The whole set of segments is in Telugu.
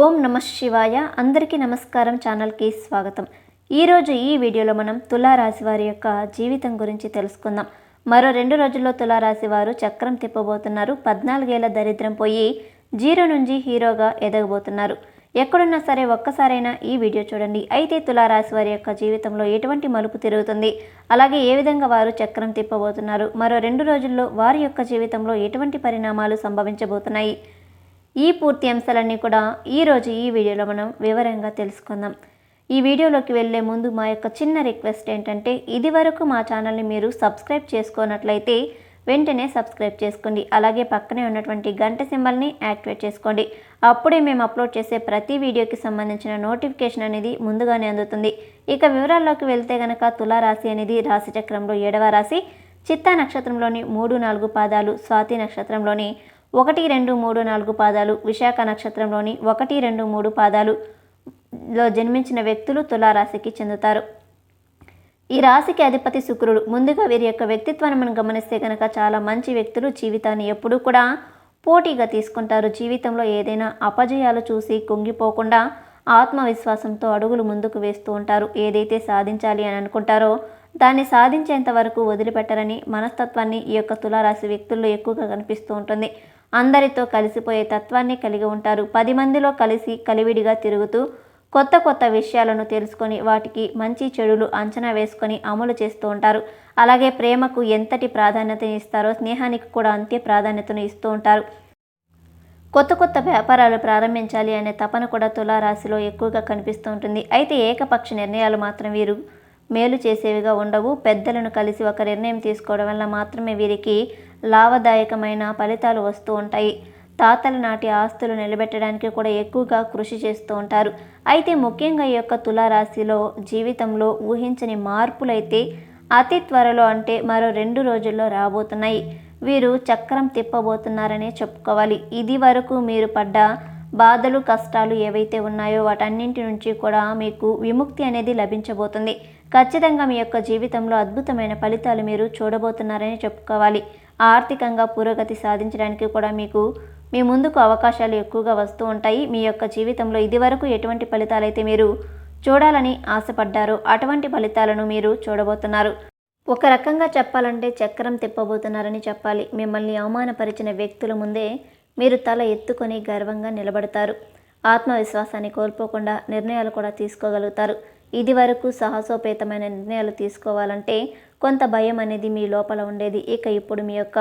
ఓం నమ శివాయ. అందరికీ నమస్కారం. ఛానల్కి స్వాగతం. ఈరోజు ఈ వీడియోలో మనం తులారాశి వారి యొక్క జీవితం గురించి తెలుసుకుందాం. మరో రెండు రోజుల్లో తులారాశి వారు చక్రం తిప్పబోతున్నారు. పద్నాలుగేళ్ళ దరిద్రం పోయి జీరో నుంచి హీరోగా ఎదగబోతున్నారు. ఎక్కడున్నా సరే ఒక్కసారైనా ఈ వీడియో చూడండి. అయితే తులారాశి వారి యొక్క జీవితంలో ఎటువంటి మలుపు తిరుగుతుంది? అలాగే ఏ విధంగా వారు చక్రం తిప్పబోతున్నారు? మరో రెండు రోజుల్లో వారి యొక్క జీవితంలో ఎటువంటి పరిణామాలు సంభవించబోతున్నాయి? ఈ పూర్తి అంశాలన్నీ కూడా ఈరోజు ఈ వీడియోలో మనం వివరంగా తెలుసుకుందాం. ఈ వీడియోలోకి వెళ్ళే ముందు మా యొక్క చిన్న రిక్వెస్ట్ ఏంటంటే ఇది వరకు మా ఛానల్ని మీరు సబ్స్క్రైబ్ చేసుకున్నట్లయితే వెంటనే సబ్స్క్రైబ్ చేసుకోండి. అలాగే పక్కనే ఉన్నటువంటి గంట సింబల్ని యాక్టివేట్ చేసుకోండి. అప్పుడే మేము అప్లోడ్ చేసే ప్రతి వీడియోకి సంబంధించిన నోటిఫికేషన్ అనేది ముందుగానే అందుతుంది. ఇక వివరాల్లోకి వెళ్తే గనక తులారాశి అనేది రాశి చక్రంలో ఏడవ రాశి. చిత్తా నక్షత్రంలోని మూడు నాలుగు పాదాలు స్వాతి నక్షత్రంలోని ఒకటి రెండు మూడు నాలుగు పాదాలు విశాఖ నక్షత్రంలోని ఒకటి రెండు మూడు పాదాలు లో జన్మించిన వ్యక్తులు తులారాశికి చెందుతారు. ఈ రాశికి అధిపతి శుక్రుడు. ముందుగా వీరి యొక్క వ్యక్తిత్వాన్ని మనం గమనిస్తే కనుక చాలా మంచి వ్యక్తులు జీవితాన్ని ఎప్పుడూ కూడా పోటీగా తీసుకుంటారు. జీవితంలో ఏదైనా అపజయాలు చూసి కుంగిపోకుండా ఆత్మవిశ్వాసంతో అడుగులు ముందుకు వేస్తూ ఉంటారు. ఏదైతే సాధించాలి అని అనుకుంటారో దాన్ని సాధించేంత వరకు వదిలిపెట్టరని మనస్తత్వాన్ని ఈ యొక్క తులారాశి వ్యక్తుల్లో ఎక్కువగా కనిపిస్తూ ఉంటుంది. అందరితో కలిసిపోయే తత్వాన్ని కలిగి ఉంటారు. పది మందిలో కలిసి కలివిడిగా తిరుగుతూ కొత్త కొత్త విషయాలను తెలుసుకొని వాటికి మంచి చెడులు అంచనా వేసుకొని అమలు చేస్తూ ఉంటారు. అలాగే ప్రేమకు ఎంతటి ప్రాధాన్యతను ఇస్తారో స్నేహానికి కూడా అంతే ప్రాధాన్యతను ఇస్తూ ఉంటారు. కొత్త కొత్త వ్యాపారాలు ప్రారంభించాలి అనే తపన కూడా తులారాశిలో ఎక్కువగా కనిపిస్తూ ఉంటుంది. అయితే ఏకపక్ష నిర్ణయాలు మాత్రం వీరు మేలు చేసేవిగా ఉండవు. పెద్దలను కలిసి ఒక నిర్ణయం తీసుకోవడం వల్ల మాత్రమే వీరికి లాభదాయకమైన ఫలితాలు వస్తూ ఉంటాయి. తాతల నాటి ఆస్తులు నిలబెట్టడానికి కూడా ఎక్కువగా కృషి చేస్తూ ఉంటారు. అయితే ముఖ్యంగా ఈ యొక్క తులారాశిలో జీవితంలో ఊహించని మార్పులైతే అతి త్వరలో అంటే మరో రెండు రోజుల్లో రాబోతున్నాయి. వీరు చక్రం తిప్పబోతున్నారనే చెప్పుకోవాలి. ఇది వరకు మీరు పడ్డ బాధలు కష్టాలు ఏవైతే ఉన్నాయో వాటన్నింటి నుంచి కూడా మీకు విముక్తి అనేది లభించబోతుంది. ఖచ్చితంగా మీ యొక్క జీవితంలో అద్భుతమైన ఫలితాలు మీరు చూడబోతున్నారని చెప్పుకోవాలి. ఆర్థికంగా పురోగతి సాధించడానికి కూడా మీకు మీ ముందుకు అవకాశాలు ఎక్కువగా వస్తూ ఉంటాయి. మీ యొక్క జీవితంలో ఇదివరకు ఎటువంటి ఫలితాలైతే మీరు చూడాలని ఆశపడ్డారో అటువంటి ఫలితాలను మీరు చూడబోతున్నారు. ఒక రకంగా చెప్పాలంటే చక్రం తిప్పబోతున్నారని చెప్పాలి. మిమ్మల్ని అవమానపరిచిన వ్యక్తుల ముందే మీరు తల ఎత్తుకొని గర్వంగా నిలబడతారు. ఆత్మవిశ్వాసాన్ని కోల్పోకుండా నిర్ణయాలు కూడా తీసుకోగలుగుతారు. ఇది వరకు సాహసోపేతమైన నిర్ణయాలు తీసుకోవాలంటే కొంత భయం అనేది మీ లోపల ఉండేది. ఇక ఇప్పుడు మీ యొక్క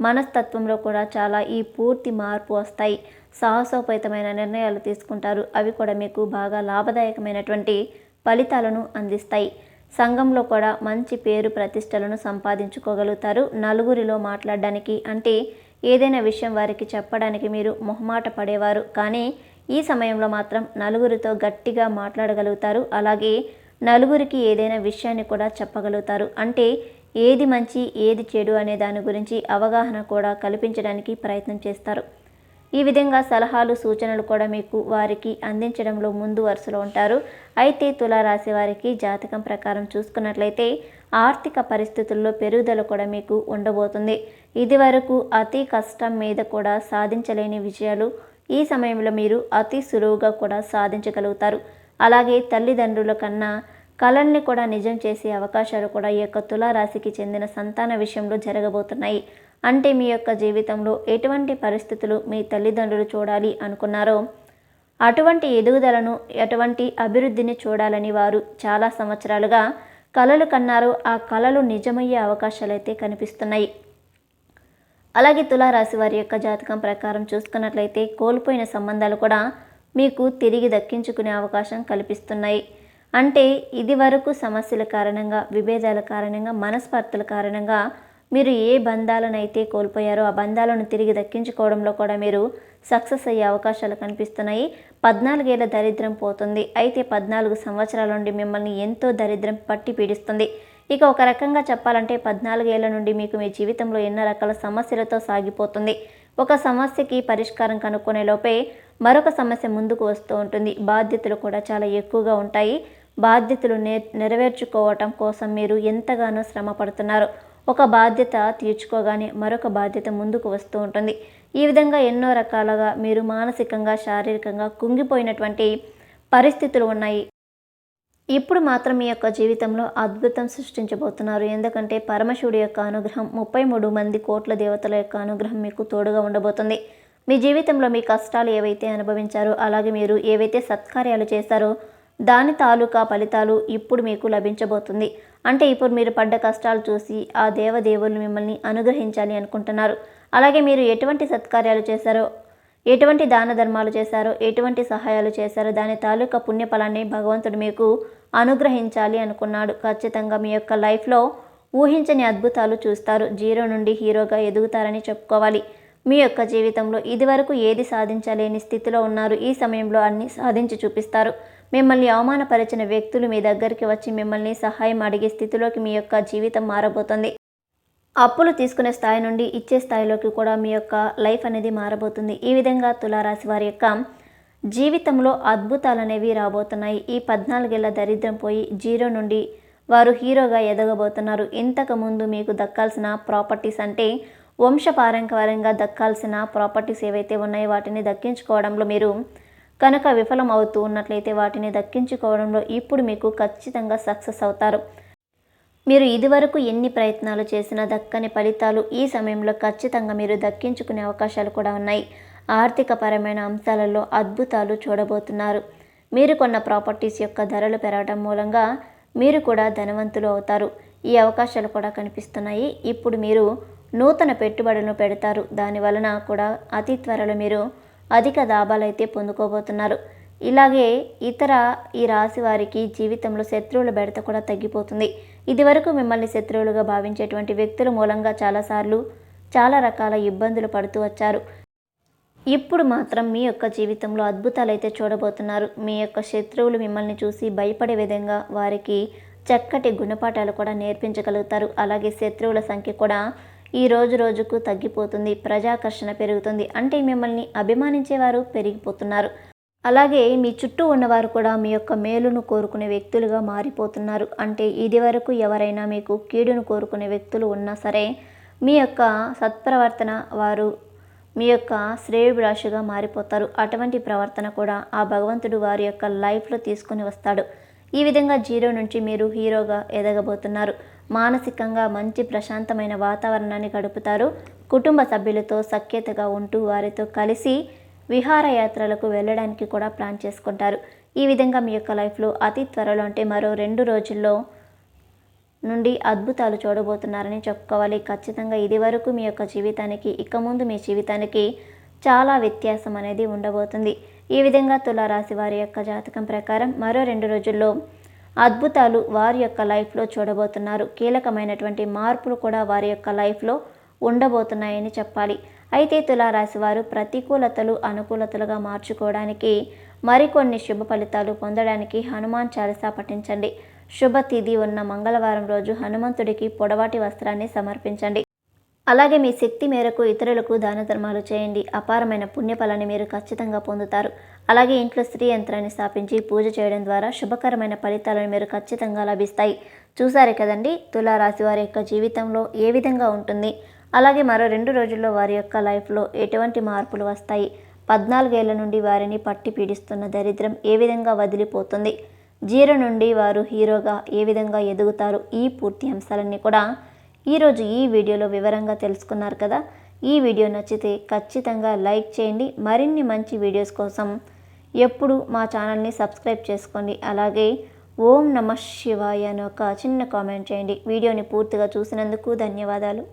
మనస్తత్వంలో కూడా చాలా ఈ పూర్తి మార్పు వస్తాయి. సాహసోపేతమైన నిర్ణయాలు తీసుకుంటారు. అవి కూడా మీకు బాగా లాభదాయకమైనటువంటి ఫలితాలను అందిస్తాయి. సంఘంలో కూడా మంచి పేరు ప్రతిష్టలను సంపాదించుకోగలుగుతారు. నలుగురిలో మాట్లాడడానికి అంటే ఏదైనా విషయం వారికి చెప్పడానికి మీరు మొహమాట పడేవారు. కానీ ఈ సమయంలో మాత్రం నలుగురితో గట్టిగా మాట్లాడగలుగుతారు. అలాగే నలుగురికి ఏదైనా విషయాన్ని కూడా చెప్పగలుగుతారు. అంటే ఏది మంచి ఏది చెడు అనే దాని గురించి అవగాహన కూడా కల్పించడానికి ప్రయత్నం చేస్తారు. ఈ విధంగా సలహాలు సూచనలు కూడా మీకు వారికి అందించడంలో ముందు వరుసలో ఉంటారు. అయితే తులారాశి వారికి జాతకం ప్రకారం చూసుకున్నట్లయితే ఆర్థిక పరిస్థితుల్లో పెరుగుదల కూడా మీకు ఉండబోతుంది. ఇది వరకు అతి కష్టం మీద కూడా సాధించలేని విజయాలు ఈ సమయంలో మీరు అతి సులువుగా కూడా సాధించగలుగుతారు. అలాగే తల్లిదండ్రుల కన్నా కళల్ని కూడా నిజం చేసే అవకాశాలు కూడా ఈ యొక్క తులారాశికి చెందిన సంతాన విషయంలో జరగబోతున్నాయి. అంటే మీ యొక్క జీవితంలో ఎటువంటి పరిస్థితులు మీ తల్లిదండ్రులు చూడాలి అనుకున్నారో అటువంటి ఎదుగుదలను ఎటువంటి అభివృద్ధిని చూడాలని వారు చాలా సంవత్సరాలుగా కళలు కన్నారు. ఆ కళలు నిజమయ్యే అవకాశాలు అయితే కనిపిస్తున్నాయి. అలాగే తులారాశి వారి యొక్క జాతకం ప్రకారం చూసుకున్నట్లయితే కోల్పోయిన సంబంధాలు కూడా మీకు తిరిగి దక్కించుకునే అవకాశం కల్పిస్తున్నాయి. అంటే ఇది వరకు సమస్యల కారణంగా విభేదాల కారణంగా మనస్పర్ధల కారణంగా మీరు ఏ బంధాలను అయితే కోల్పోయారో ఆ బంధాలను తిరిగి దక్కించుకోవడంలో కూడా మీరు సక్సెస్ అయ్యే అవకాశాలు కనిపిస్తున్నాయి. పద్నాలుగేళ్ళ దరిద్రం పోతుంది. అయితే పద్నాలుగు సంవత్సరాల నుండి మిమ్మల్ని ఎంతో దరిద్రం పట్టి పీడిస్తుంది. ఇక ఒక రకంగా చెప్పాలంటే పద్నాలుగేళ్ళ నుండి మీకు మీ జీవితంలో ఎన్నో రకాల సమస్యలతో సాగిపోతుంది. ఒక సమస్యకి పరిష్కారం కనుక్కునే లోపే మరొక సమస్య ముందుకు వస్తూ ఉంటుంది. బాధ్యతలు కూడా చాలా ఎక్కువగా ఉంటాయి. బాధ్యతలు నే నెరవేర్చుకోవటం కోసం మీరు ఎంతగానో శ్రమ పడుతున్నారు. ఒక బాధ్యత తీర్చుకోగానే మరొక బాధ్యత ముందుకు వస్తూ ఉంటుంది. ఈ విధంగా ఎన్నో రకాలుగా మీరు మానసికంగా శారీరకంగా కుంగిపోయినటువంటి పరిస్థితులు ఉన్నాయి. ఇప్పుడు మాత్రం మీ యొక్క జీవితంలో అద్భుతం సృష్టించబోతున్నారు. ఎందుకంటే పరమశివుడి యొక్క అనుగ్రహం ముప్పై మూడు మంది కోట్ల దేవతల యొక్క అనుగ్రహం మీకు తోడుగా ఉండబోతుంది. మీ జీవితంలో మీ కష్టాలు ఏవైతే అనుభవించారో అలాగే మీరు ఏవైతే సత్కార్యాలు చేశారో దాని తాలూకా ఫలితాలు ఇప్పుడు మీకు లభించబోతుంది. అంటే ఇప్పుడు మీరు పడ్డ కష్టాలు చూసి ఆ దేవదేవులు మిమ్మల్ని అనుగ్రహించాలి అనుకుంటున్నారు. అలాగే మీరు ఎటువంటి సత్కార్యాలు చేశారో ఎటువంటి దాన ధర్మాలు చేశారో ఎటువంటి సహాయాలు చేశారో దాని తాలూకా పుణ్యఫలాన్ని భగవంతుడు మీకు అనుగ్రహించాలి అనుకున్నాడు. ఖచ్చితంగా మీ యొక్క లైఫ్లో ఊహించని అద్భుతాలు చూస్తారు. జీరో నుండి హీరోగా ఎదుగుతారని చెప్పుకోవాలి. మీ యొక్క జీవితంలో ఇదివరకు ఏది సాధించలేని స్థితిలో ఉన్నారు. ఈ సమయంలో అన్ని సాధించి చూపిస్తారు. మిమ్మల్ని అవమానపరిచిన వ్యక్తులు మీ దగ్గరికి వచ్చి మిమ్మల్ని సహాయం అడిగే స్థితిలోకి మీ యొక్క జీవితం మారబోతుంది. అప్పులు తీసుకునే స్థాయి నుండి ఇచ్చే స్థాయిలోకి కూడా మీ యొక్క లైఫ్ అనేది మారబోతుంది. ఈ విధంగా తులారాశి వారి యొక్క జీవితంలో అద్భుతాలు అనేవి రాబోతున్నాయి. ఈ పద్నాలుగేళ్ళ దరిద్రం పోయి జీరో నుండి వారు హీరోగా ఎదగబోతున్నారు. ఇంతకుముందు మీకు దక్కాల్సిన ప్రాపర్టీస్ అంటే వంశపారంపరంగా దక్కాల్సిన ప్రాపర్టీస్ ఏవైతే ఉన్నాయో వాటిని దక్కించుకోవడంలో మీరు కనుక విఫలం అవుతూ ఉన్నట్లయితే వాటిని దక్కించుకోవడంలో ఇప్పుడు మీకు ఖచ్చితంగా సక్సెస్ అవుతారు. మీరు ఇదివరకు ఎన్ని ప్రయత్నాలు చేసినా దక్కని ఫలితాలు ఈ సమయంలో ఖచ్చితంగా మీరు దక్కించుకునే అవకాశాలు కూడా ఉన్నాయి. ఆర్థిక పరమైన అంశాలలో అద్భుతాలు చూడబోతున్నారు. మీరు కొన్న ప్రాపర్టీస్ యొక్క ధరలు పెరగడం మూలంగా మీరు కూడా ధనవంతులు అవుతారు. ఈ అవకాశాలు కూడా కనిపిస్తున్నాయి. ఇప్పుడు మీరు నూతన పెట్టుబడులను పెడతారు. దాని వలన కూడా అతి త్వరలో మీరు అధిక లాభాలైతే పొందుకోబోతున్నారు. ఇలాగే ఇతర ఈ రాశి వారికి జీవితంలో శత్రువుల బెడత కూడా తగ్గిపోతుంది. ఇదివరకు మిమ్మల్ని శత్రువులుగా భావించేటువంటి వ్యక్తుల మూలంగా చాలాసార్లు చాలా రకాల ఇబ్బందులు పడుతూ వచ్చారు. ఇప్పుడు మాత్రం మీ యొక్క జీవితంలో అద్భుతాలు అయితే చూడబోతున్నారు. మీ యొక్క శత్రువులు మిమ్మల్ని చూసి భయపడే విధంగా వారికి చక్కటి గుణపాఠాలు కూడా నేర్పించగలుగుతారు. అలాగే శత్రువుల సంఖ్య కూడా ఈ రోజు రోజుకు తగ్గిపోతుంది. ప్రజాకర్షణ పెరుగుతుంది. అంటే మిమ్మల్ని అభిమానించేవారు పెరిగిపోతున్నారు. అలాగే మీ చుట్టూ ఉన్నవారు కూడా మీ యొక్క మేలును కోరుకునే వ్యక్తులుగా మారిపోతున్నారు. అంటే ఇది వరకు ఎవరైనా మీకు కీడును కోరుకునే వ్యక్తులు ఉన్నా సరే మీ యొక్క సత్ప్రవర్తన వారు మీ యొక్క శ్రేయభిలాషగా మారిపోతారు. అటువంటి ప్రవర్తన కూడా ఆ భగవంతుడు వారి యొక్క లైఫ్లో తీసుకొని వస్తాడు. ఈ విధంగా జీరో నుంచి మీరు హీరోగా ఎదగబోతున్నారు. మానసికంగా మంచి ప్రశాంతమైన వాతావరణాన్ని గడుపుతారు. కుటుంబ సభ్యులతో సఖ్యతగా ఉంటూ వారితో కలిసి విహారయాత్రలకు వెళ్ళడానికి కూడా ప్లాన్ చేసుకుంటారు. ఈ విధంగా మీ యొక్క లైఫ్లో అతి త్వరలో అంటే మరో రెండు రోజుల్లో నుండి అద్భుతాలు చూడబోతున్నారని చెప్పుకోవాలి. ఖచ్చితంగా ఇది వరకు మీ యొక్క జీవితానికి ఇక ముందు మీ జీవితానికి చాలా వ్యత్యాసం అనేది ఉండబోతుంది. ఈ విధంగా తులారాశి వారి యొక్క జాతకం ప్రకారం మరో రెండు రోజుల్లో అద్భుతాలు వారి యొక్క లైఫ్లో చూడబోతున్నారు. కీలకమైనటువంటి మార్పులు కూడా వారి యొక్క లైఫ్లో ఉండబోతున్నాయని చెప్పాలి. అయితే తులారాశి వారు ప్రతికూలతలు అనుకూలతలుగా మార్చుకోవడానికి మరికొన్ని శుభ ఫలితాలు పొందడానికి హనుమాన్ చాలీసా పఠించండి. శుభ తిథి ఉన్న మంగళవారం రోజు హనుమంతుడికి పొడవాటి వస్త్రాన్ని సమర్పించండి. అలాగే మీ శక్తి మేరకు ఇతరులకు దాన ధర్మాలు చేయండి. అపారమైన పుణ్యఫలాన్ని మీరు ఖచ్చితంగా పొందుతారు. అలాగే ఇంట్లో స్త్రీ యంత్రాన్ని స్థాపించి పూజ చేయడం ద్వారా శుభకరమైన ఫలితాలను మీరు ఖచ్చితంగా లభిస్తాయి. చూసారే కదండి? తులారాశి వారి యొక్క జీవితంలో ఏ విధంగా ఉంటుంది? అలాగే మరో రెండు రోజుల్లో వారి యొక్క లైఫ్లో ఎటువంటి మార్పులు వస్తాయి? పద్నాలుగేళ్ళ నుండి వారిని పట్టి పీడిస్తున్న దరిద్రం ఏ విధంగా వదిలిపోతుంది? జీరో నుండి వారు హీరోగా ఏ విధంగా ఎదుగుతారు? ఈ పూర్తి అంశాలన్నీ కూడా ఈరోజు ఈ వీడియోలో వివరంగా తెలుసుకున్నారు కదా? ఈ వీడియో నచ్చితే ఖచ్చితంగా లైక్ చేయండి. మరిన్ని మంచి వీడియోస్ కోసం ఎప్పుడు మా ఛానల్ని సబ్స్క్రైబ్ చేసుకోండి. అలాగే ఓం నమ శివాయ అని ఒక చిన్న కామెంట్ చేయండి. వీడియోని పూర్తిగా చూసినందుకు ధన్యవాదాలు.